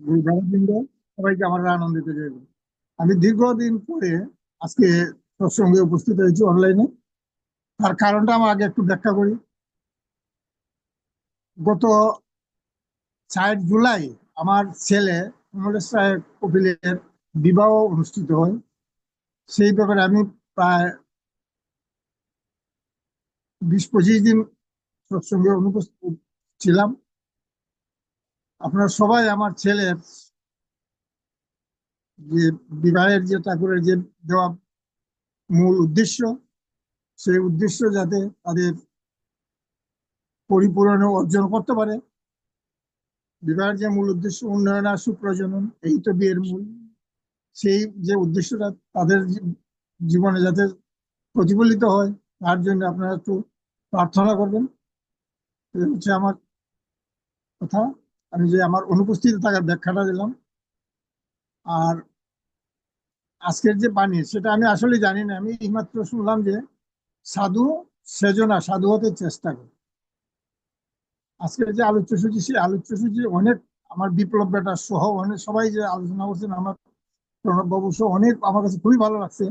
গুরুজনবৃন্দ সবাইকে আমার আনন্দিত জায়গা আমি দীর্ঘদিন পরে আজকে সৎসঙ্গে উপস্থিত হয়েছি অনলাইনে তার কারণটা আমার আগে একটু ব্যাখ্যা করি। গত চার জুলাই আমার ছেলে কমলেশ সাহেব কপিলের বিবাহ অনুষ্ঠিত হয়। সেই ব্যাপারে আমি প্রায় বিশ পঁচিশ দিন সৎসঙ্গে অনুপস্থিত ছিলাম। আপনারা সবাই আমার ছেলের যে বিবাহের যে ঠাকুরের যে দেওয়া মূল উদ্দেশ্য, সেই উদ্দেশ্য যাতে তাদের পরিপূরণ অর্জন করতে পারে। বিবাহের যে মূল উদ্দেশ্য, উন্নয়ন আর সুপ্রজনন, এই তো বিয়ের মূল। সেই যে উদ্দেশ্যটা তাদের জীবনে যাতে প্রতিফলিত হয়, তার জন্য আপনারা একটু প্রার্থনা করবেন। হচ্ছে আমার কথা। আমি যে আমার অনুপস্থিত থাকার ব্যাখ্যাটা দিলাম। আর আজকের যে বাণী, সেটা আমি আসলে জানি না। আমি এইমাত্র শুনলাম যে সাধু সেজনা সাধু হতে চেষ্টা করে। আজকের যে আলোচ্য সূচি, সেই আলোচ্য সূচি অনেক আমার বিপ্লব বেটা সহ অনেক সবাই যে আলোচনা করছেন, আমার প্রণব বাবু সহ অনেক আমার কাছে খুবই ভালো লাগছে।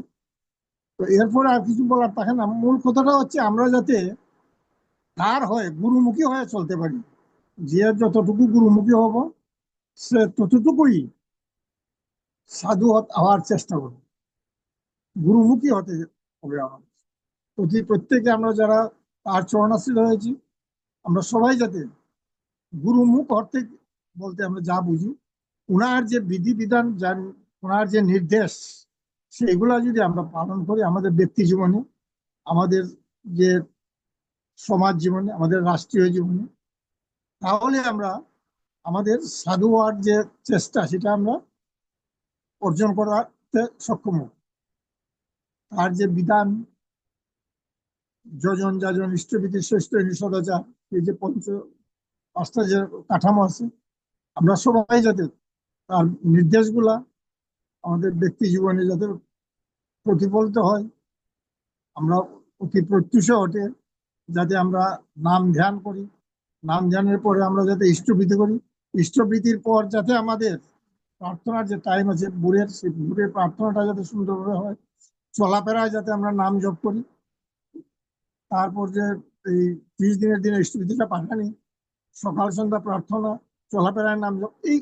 তো এরপরে আর কিছু বলার থাকে না। মূল কথাটা হচ্ছে আমরা যাতে তার হয়ে, গুরুমুখী হয়ে চলতে পারি। যে যতটুকু গুরুমুখী হব, সে ততটুকুই সাধু হওয়ার চেষ্টা করব। গুরুমুখী হতে হবে আমার প্রতি প্রত্যেকে আমরা যারা তার চরণাশ্রিত হয়েছি, আমরা সবাই যাতে গুরুমুখ অর্থে বলতে আমরা যা বুঝি ওনার যে বিধিবিধান, যার ওনার যে নির্দেশ সেগুলা যদি আমরা পালন করি আমাদের ব্যক্তি জীবনে, আমাদের যে সমাজ জীবনে, আমাদের রাষ্ট্রীয় জীবনে তাহলে আমরা আমাদের সাধু হওয়ার যে চেষ্টা, সেটা আমরা অর্জন করাতে সক্ষম তার যে বিধান, যজন যাজন ইষ্টবিধি শ্রেষ্ঠ সদাচার, এই যে পঞ্চ পাঁচটা যে কাঠামো আছে, আমরা সবাই যাতে তার নির্দেশগুলা আমাদের ব্যক্তি জীবনে যাতে প্রতিফলিত হয়, আমরা অতি প্রত্যুষ ওঠে, যাতে আমরা নাম ধ্যান করি নাম ধ্যানের পরে আমরা যাতে ইষ্টবৃত্তি করি। ইষ্টবৃত্তির পর যাতে আমাদের প্রার্থনার যে টাইম আছে, ভোরের সেই ভোরের প্রার্থনাটা যাতে সুন্দরভাবে হয়, চলাফেরায় যাতে আমরা নাম জপ করি। তারপর যে এই ত্রিশ দিনের দিনে ইষ্টবৃত্তিটা পাঠানি, সকাল সন্ধ্যা প্রার্থনা, চলাফেরায় নাম জপ, এই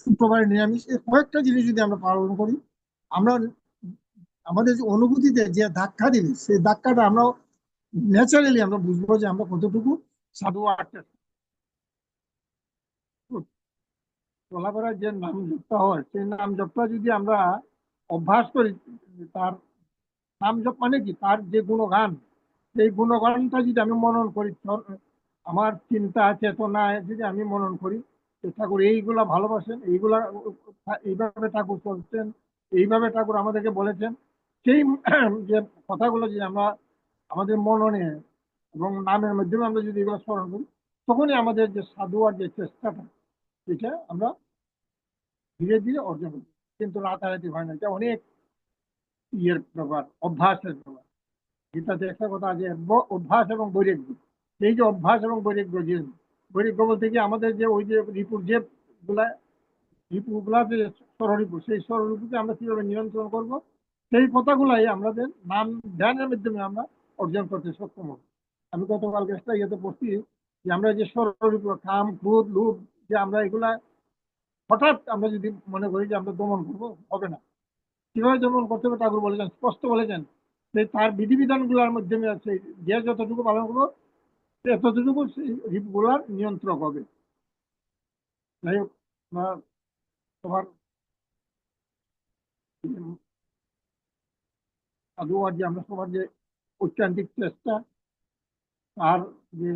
শুক্রবারে নিরামিষ এই কয়েকটা জিনিস যদি আমরা পালন করি, আমরা আমাদের যে অনুভূতিতে যে ধাক্কা দিবে, সেই ধাক্কাটা আমরা ন্যাচারালি আমরা বুঝব যে আমরা কতটুকু চলাফেরার যে নাম হয়, সেই নাম যদি আমরা অভ্যাস করি, তার নাম জপ মানে কি? তার যে গুণগান, সেই গুণগানটা যদি আমি মনন করি আমার চিন্তা চেতনা যদি আমি মনন করি ঠাকুর এইগুলা ভালোবাসেন, এইগুলা এইভাবে ঠাকুর চলছেন, এইভাবে ঠাকুর আমাদেরকে বলেছেন, সেই যে কথাগুলো যদি আমরা আমাদের মননে এবং নামের মাধ্যমে আমরা যদি এগুলো স্মরণ করি, তখনই আমাদের যে সাধু আর যে চেষ্টাটা সেটা আমরা ধীরে ধীরে অর্জন করি। কিন্তু রাতারাতি হয় না, এটা অনেক ইয়ের ব্যাপার, অভ্যাসের ব্যাপার। গীতাতে একটা কথা আছে অভ্যাস এবং বৈরাগ্য। এই যে অভ্যাস এবং বৈরাগ্য যে, বৈরাগ্য বলতে কি আমাদের যে ওই যে রিপুর যে গুলা রিপুগুলা যে স্বররিপু সেই স্বররিপুকে আমরা কীভাবে নিয়ন্ত্রণ করব? সেই কথাগুলাই আমাদের নাম, ধ্যানের মাধ্যমে আমরা অর্জন করতে সক্ষম হব। আমি গতকালকে একটা ইয়েতে পড়ছি যে আমরা যে স্বররিপু কাম ক্রোধ লোভ যে আমরা এগুলা হঠাৎ আমরা যদি মনে করি যে আমরা দমন করব, হবে না। কীভাবে দমন করতে হবে ঠাকুর বলেছেন, স্পষ্ট বলেছেন তার বিধিবিধানগুলোর মাধ্যমে আছে, যে যতটুকু পালন করব সেই রিপগুলার নিয়ন্ত্রক হবে। যাই হোক, আমরা সবার আর যে আমরা সবার যে ঐকান্তিক চেষ্টা তার যে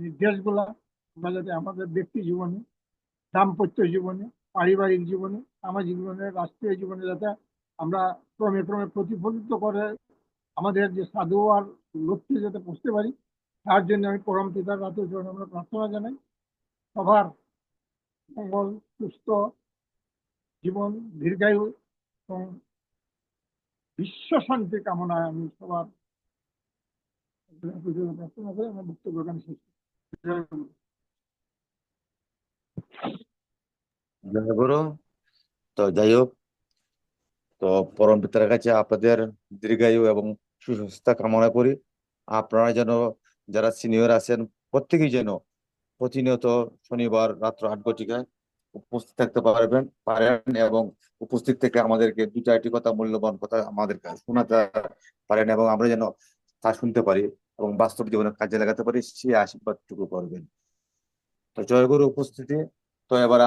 নির্দেশগুলা আমরা যাতে আমাদের ব্যক্তি জীবনে, দাম্পত্য জীবনে, পারিবারিক জীবনে, সামাজিক জীবনে, রাষ্ট্রীয় জীবনে যাতে আমরা ক্রমে ক্রমে প্রতিফলিত করে আমাদের যে সাধু আর লক্ষ্যে যাতে পৌঁছতে পারি, তার জন্য আমি পরম পিতার রাতের জন্য আমরা প্রার্থনা জানাই। সবার মঙ্গল, সুস্থ জীবন দীর্ঘায়ু এবং বিশ্ব শান্তি কামনায় আমি সবার তো যাই হোক তো পরম পিতার কাছে আপনাদের দীর্ঘায়ু এবং সুস্বাস্থ্য কামনা করি আপনারা যেন যারা সিনিয়র আছেন প্রত্যেকেই যেন প্রতিনিয়ত শনিবার রাত্র আট ঘটিকায় উপস্থিত থাকতে পারবেন পারেন এবং উপস্থিত থেকে আমাদেরকে দু চারটি কথা মূল্যবান কথা আমাদেরকে শোনাতে পারেন এবং আমরা যেন তা শুনতে পারি এবং বাস্তব জীবনে কাজে লাগাতে পারি, সে আশীর্বাদটুকু করবেন। তো জয়গুরু উপস্থিতি, তো এবার